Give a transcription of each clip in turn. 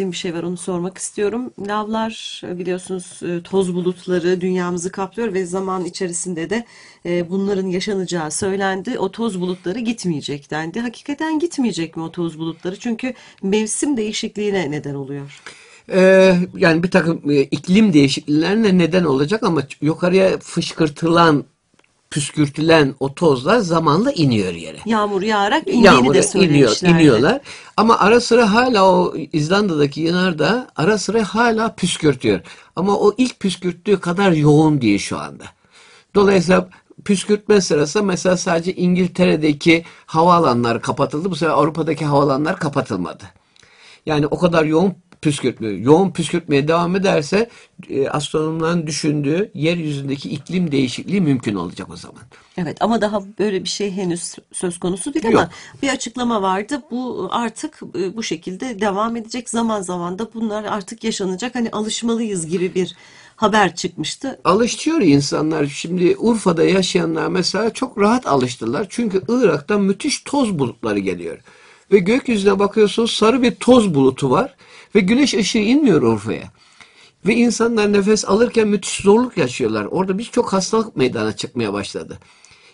bir şey var onu sormak istiyorum. Lavlar biliyorsunuz e, toz bulutları dünyamızı kaplıyor ve zaman içerisinde de e, bunların yaşanacağı söylendi. O toz bulutları gitmeyecek dendi. Hakikaten gitmeyecek mi o toz bulutları? Çünkü mevsim değişikliğine neden oluyor. Ee, yani bir takım e, iklim değişikliklerine neden olacak ama yukarıya fışkırtılan, püskürtülen o tozlar zamanla iniyor yere. Yağmur yağarak indiğini Yağmura de iniyor, iniyorlar. Ama ara sıra hala o İzlanda'daki yanardağ ara sıra hala püskürtüyor. Ama o ilk püskürttüğü kadar yoğun değil şu anda. Dolayısıyla püskürtme sırası mesela sadece İngiltere'deki havaalanları kapatıldı. Bu sefer Avrupa'daki havaalanlar kapatılmadı. Yani o kadar yoğun püskürtmüyor. Yoğun püskürtmeye devam ederse e, astronomların düşündüğü yeryüzündeki iklim değişikliği mümkün olacak o zaman. Evet ama daha böyle bir şey henüz söz konusu değil Yok. ama bir açıklama vardı. Bu artık e, bu şekilde devam edecek. Zaman zaman da bunlar artık yaşanacak. Hani alışmalıyız gibi bir haber çıkmıştı. Alışıyor insanlar. Şimdi Urfa'da yaşayanlar mesela çok rahat alıştılar. Çünkü Irak'tan müthiş toz bulutları geliyor. Ve gökyüzüne bakıyorsunuz sarı bir toz bulutu var. Ve güneş ışığı inmiyor Urfa'ya. Ve insanlar nefes alırken müthiş zorluk yaşıyorlar. Orada birçok hastalık meydana çıkmaya başladı.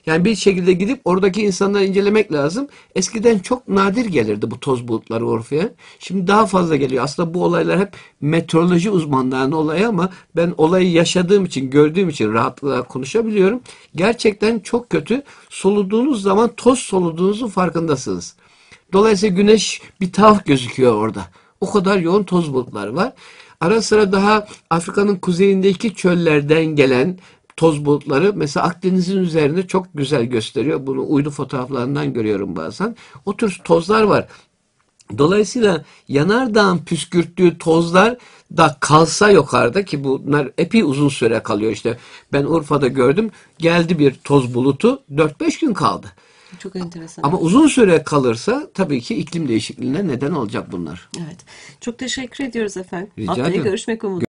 Yani bir şekilde gidip oradaki insanları incelemek lazım. Eskiden çok nadir gelirdi bu toz bulutları Urfa'ya. Şimdi daha fazla geliyor. Aslında bu olaylar hep meteoroloji uzmanlarının olayı ama ben olayı yaşadığım için, gördüğüm için rahatlıkla konuşabiliyorum. Gerçekten çok kötü. Soluduğunuz zaman toz soluduğunuzun farkındasınız. Dolayısıyla güneş bir tuhaf gözüküyor orada. O kadar yoğun toz bulutları var. Ara sıra daha Afrika'nın kuzeyindeki çöllerden gelen toz bulutları mesela Akdeniz'in üzerinde çok güzel gösteriyor. Bunu uydu fotoğraflarından görüyorum bazen. O tür tozlar var. Dolayısıyla yanardağın püskürttüğü tozlar da kalsa yukarıda ki bunlar epey uzun süre kalıyor işte. Ben Urfa'da gördüm geldi bir toz bulutu 4-5 gün kaldı. Çok enteresan. Ama uzun süre kalırsa tabii ki iklim değişikliğine neden olacak bunlar. Evet. Çok teşekkür ediyoruz efendim. Rica Haftaya ederim. görüşmek umuduyla.